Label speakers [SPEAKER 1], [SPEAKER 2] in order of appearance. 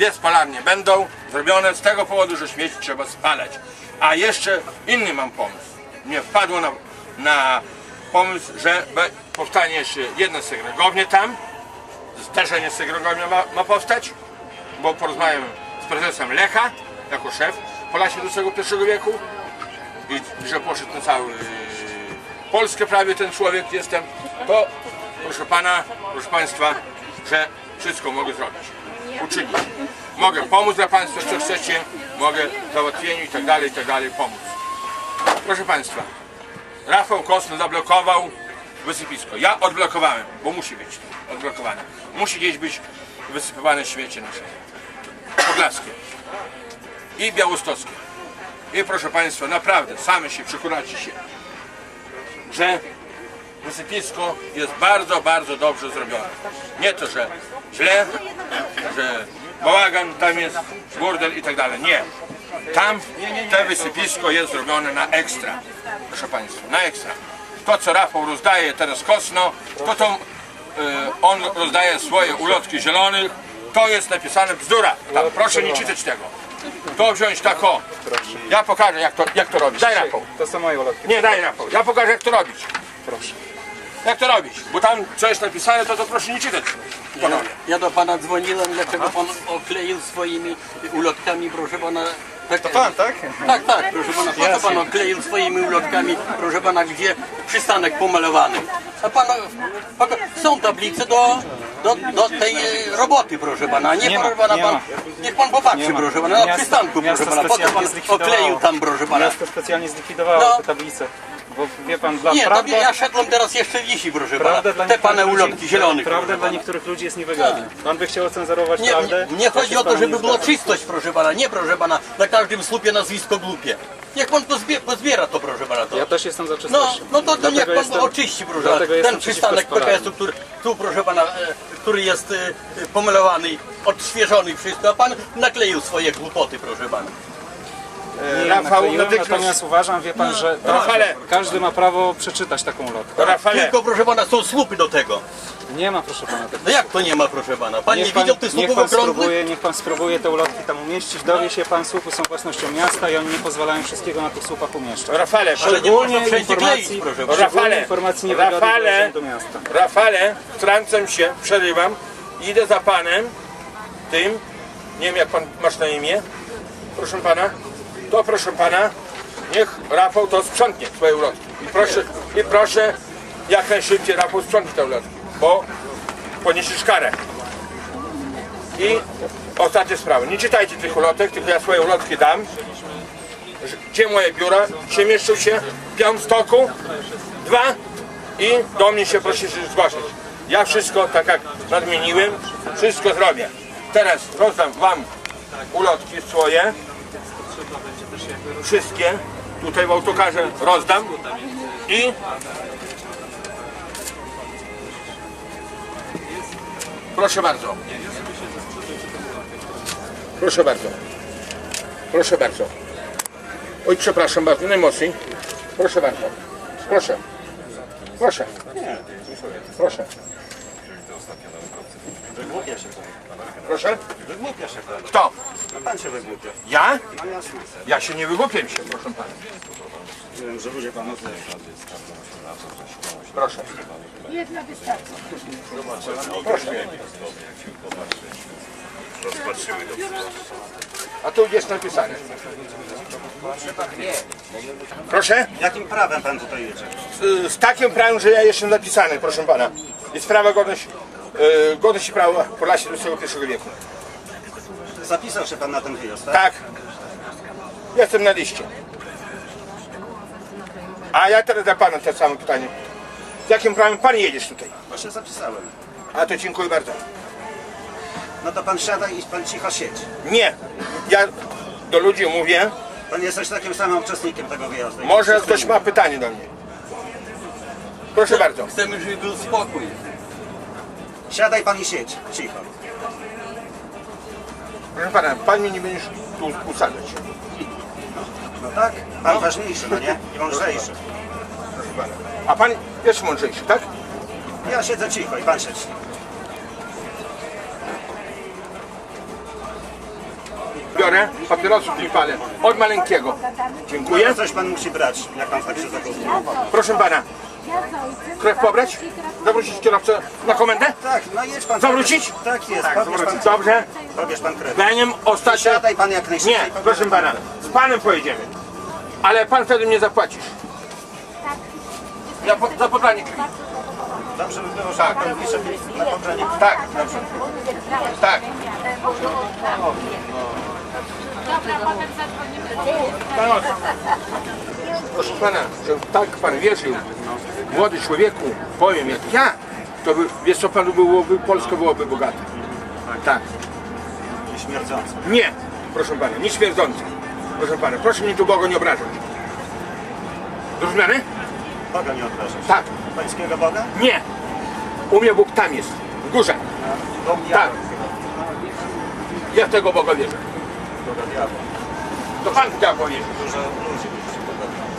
[SPEAKER 1] dwie spalarnie będą zrobione z tego powodu, że śmieci trzeba spalać. A jeszcze inny mam pomysł. Mnie wpadło na, na pomysł, że powstanie jeszcze jedna segregownia tam, zderzenie segregownia ma, ma powstać, bo porozmawiam z prezesem Lecha, jako szef Polasie XXI wieku i że poszedł na całą Polskę prawie ten człowiek jestem, to proszę pana, proszę państwa, że wszystko mogę zrobić, uczynić. Mogę pomóc dla państwa, co chcecie, mogę w załatwieniu i tak dalej, i tak dalej pomóc. Proszę państwa, Rafał Kosny zablokował wysypisko. Ja odblokowałem, bo musi być odblokowane. Musi gdzieś być wysypywane śmiecie nasze. Podlaskie i białostockie. I proszę Państwa, naprawdę, same się przekonacie się, że wysypisko jest bardzo, bardzo dobrze zrobione. Nie to, że źle, że bałagan tam jest, burdel i tak dalej. Nie. Tam te wysypisko jest zrobione na ekstra. Proszę Państwa, na ekstra. To, co Rafał rozdaje teraz Kosno, to, to y, on rozdaje swoje ulotki zielonych, to jest napisane bzdura. Tam, proszę nie czytać tego. To wziąć tak o. Ja pokażę jak to, jak to robić. Daj Rafał.
[SPEAKER 2] To są moje ulotki.
[SPEAKER 1] Nie, daj Rafał. Ja pokażę jak to robić.
[SPEAKER 2] Proszę.
[SPEAKER 1] Jak to robić? Bo tam co jest napisane, to to proszę nie czytać. Panowie.
[SPEAKER 3] Ja do pana dzwoniłem, dlaczego pan okleił swoimi ulotkami, proszę pana. Tak,
[SPEAKER 2] To pan, tak?
[SPEAKER 3] tak, tak, proszę pana, po co pan okleił swoimi ulotkami, proszę pana, gdzie przystanek pomalowany? A pan, paka- są tablice do, do, do tej e, roboty, proszę pana, nie,
[SPEAKER 2] Nie ma,
[SPEAKER 3] proszę pana,
[SPEAKER 2] nie
[SPEAKER 3] pan,
[SPEAKER 2] ma.
[SPEAKER 3] niech pan popatrzy,
[SPEAKER 2] Nie ma.
[SPEAKER 3] proszę pana, na
[SPEAKER 2] Miasto-
[SPEAKER 3] przystanku, proszę
[SPEAKER 2] miasto
[SPEAKER 3] pana, po co
[SPEAKER 2] specjalnie
[SPEAKER 3] pan
[SPEAKER 2] zlikwidowało.
[SPEAKER 3] okleił tam, proszę pana?
[SPEAKER 2] Miasto specjalnie zlikwidowało
[SPEAKER 3] No.
[SPEAKER 2] te tablice. Bo wie pan, dla
[SPEAKER 3] Nie,
[SPEAKER 2] prawda,
[SPEAKER 3] tam ja szedłem teraz jeszcze wisi, proszę pana,
[SPEAKER 2] prawda dla
[SPEAKER 3] te
[SPEAKER 2] niektórych
[SPEAKER 3] pane
[SPEAKER 2] ludzi-
[SPEAKER 3] ulotki zielonych.
[SPEAKER 2] Prawda dla
[SPEAKER 3] pana.
[SPEAKER 2] niektórych ludzi jest niewygodna. Pan by chciał ocenzurować
[SPEAKER 3] Nie,
[SPEAKER 2] prawdę.
[SPEAKER 3] nie, nie
[SPEAKER 2] ja
[SPEAKER 3] chodzi
[SPEAKER 2] się
[SPEAKER 3] o
[SPEAKER 2] z
[SPEAKER 3] to,
[SPEAKER 2] panem
[SPEAKER 3] żeby
[SPEAKER 2] nie
[SPEAKER 3] była
[SPEAKER 2] zgadzam.
[SPEAKER 3] czystość, proszę pana. Nie, proszę pana, na każdym słupie nazwisko głupie. Niech pan pozbie, pozbiera to, proszę pana. To.
[SPEAKER 2] Ja też jestem za
[SPEAKER 3] No,
[SPEAKER 2] czystością.
[SPEAKER 3] no to, to niech pan
[SPEAKER 2] jestem-
[SPEAKER 3] oczyści, proszę pana.
[SPEAKER 2] dlatego jestem
[SPEAKER 3] Ten
[SPEAKER 2] przeciwko
[SPEAKER 3] przystanek
[SPEAKER 2] spalarni.
[SPEAKER 3] PKS-u, który tu, proszę pana, e, który jest e, e, pomalowany, odświeżony i wszystko, a pan nakleił swoje głupoty, proszę pana.
[SPEAKER 2] Nie,
[SPEAKER 1] Rafał,
[SPEAKER 2] nakleiłem,
[SPEAKER 1] natychmiast-
[SPEAKER 2] natomiast uważam, wie pan, że
[SPEAKER 1] Rafale.
[SPEAKER 2] każdy ma prawo przeczytać taką ulotkę.
[SPEAKER 1] Rafale,
[SPEAKER 3] Tylko, proszę pana, są słupy do tego.
[SPEAKER 2] Nie ma, proszę pana. Tak.
[SPEAKER 3] No jak to nie ma, proszę pana? Pan nie
[SPEAKER 2] Niech pan,
[SPEAKER 3] widział tych
[SPEAKER 2] niech
[SPEAKER 3] słupów
[SPEAKER 2] pan
[SPEAKER 3] okrągłych?
[SPEAKER 2] spróbuje, niech pan spróbuje te ulotki tam umieścić. Dowie się pan, słupy są własnością miasta i oni nie pozwalają wszystkiego na tych słupach umieszczać.
[SPEAKER 1] Rafale,
[SPEAKER 3] Ale nie można wszędzie
[SPEAKER 2] informacji,
[SPEAKER 3] kleić, proszę pana.
[SPEAKER 2] szczególnie
[SPEAKER 1] Rafale,
[SPEAKER 2] informacji niewygodnych dla
[SPEAKER 1] Rafale,
[SPEAKER 2] urzędu miasta.
[SPEAKER 1] Rafale, wtrącam się, przerywam, idę za panem, tym, nie wiem jak pan masz na imię, proszę pana, to proszę pana, niech Rafał to sprzątnie, swoje ulotki. I proszę, i proszę jak najszybciej Rafał sprzątnie te ulotki, bo poniesiesz karę. I ostatnia sprawa, nie czytajcie tych ulotek, tylko ja swoje ulotki dam, gdzie moje biura, gdzie mieszczą się w Białymstoku, dwa i do mnie się proszę się zgłaszać. Ja wszystko, tak jak nadmieniłem, wszystko zrobię. Teraz rozdam wam ulotki swoje, wszystkie, tutaj w autokarze rozdam i proszę bardzo. Proszę bardzo. Proszę bardzo. Oj, przepraszam bardzo, najmocniej. Proszę bardzo. Proszę. Proszę. Proszę. Proszę. Kto?
[SPEAKER 4] Pan się wygłupia.
[SPEAKER 1] Ja?
[SPEAKER 4] A ja słyszę.
[SPEAKER 1] Ja się nie wygłupiam się, proszę pana.
[SPEAKER 4] Wiem, że ludzie panu
[SPEAKER 1] Proszę.
[SPEAKER 5] Jedna wystarczy.
[SPEAKER 1] A tu jest napisane. Proszę?
[SPEAKER 4] Jakim prawem pan tutaj jedzie?
[SPEAKER 1] Z, z takim prawem, że ja jestem napisany, proszę pana. Jest prawa godność, godność i prawo Polasie XXI wieku.
[SPEAKER 4] Zapisał się pan na ten wyjazd, tak?
[SPEAKER 1] Tak. Jestem na liście. A ja teraz dla pana to samo pytanie. Z jakim prawem pan jedziesz tutaj?
[SPEAKER 4] Właśnie zapisałem.
[SPEAKER 1] A to dziękuję bardzo.
[SPEAKER 4] No to pan siada i pan cicho siedź.
[SPEAKER 1] Nie. Ja do ludzi mówię,
[SPEAKER 4] Pan jesteś takim samym uczestnikiem tego wyjazdu.
[SPEAKER 1] może ktoś ma pytanie do mnie. Proszę bardzo.
[SPEAKER 3] Chcemy, żeby był spokój.
[SPEAKER 4] Siadaj pan i siedź. Cicho.
[SPEAKER 1] Proszę pana, pan mnie nie będziesz tu usadzać.
[SPEAKER 4] No tak? Pan ważniejszy, no nie? I mądrzejszy.
[SPEAKER 1] Proszę pana. A pan jest mądrzejszy, tak?
[SPEAKER 4] Ja siedzę cicho i pan siedź.
[SPEAKER 1] biorę, papierosów nie palę. Od maleńkiego. Dziękuję.
[SPEAKER 4] Coś pan musi brać, jak pan tak się zachowuje.
[SPEAKER 1] Proszę pana, krew pobrać? Zawrócić kierowcę na komendę?
[SPEAKER 4] Tak, no jedź pan.
[SPEAKER 1] Zawrócić?
[SPEAKER 4] Tak jest, pobierz pan,
[SPEAKER 1] Dobrze.
[SPEAKER 4] pobierz pan krew.
[SPEAKER 1] Zdaniem ostatnie...
[SPEAKER 4] Siadaj pan jak najszybciej.
[SPEAKER 1] Nie, proszę pana, z panem pojedziemy. Ale pan wtedy mnie zapłacisz. Ja po, za podanie krwi.
[SPEAKER 4] Dobrze by było, że
[SPEAKER 1] Tak.
[SPEAKER 4] pan pisze na pobranie.
[SPEAKER 1] Tak, dobrze. Tak. Proszę pana, że tak pan wierzył, młody człowieku, powiem jak ja, to by, wiesz co panu byłoby, Polska byłoby bogata. Tak.
[SPEAKER 4] Śmierdzące.
[SPEAKER 1] Nie, proszę pana, nie śmierdzące. Proszę pana, proszę mnie tu Boga nie obrażać. Zrozumiane?
[SPEAKER 4] Boga nie obrażasz.
[SPEAKER 1] Tak.
[SPEAKER 4] Pańskiego Boga?
[SPEAKER 1] Nie. U mnie Bóg tam jest, w górze. Tak. Ja w tego Boga wierzę.
[SPEAKER 4] Boga diabła.
[SPEAKER 1] To pan diabła wierzy.
[SPEAKER 4] Dużo ludzi diabła.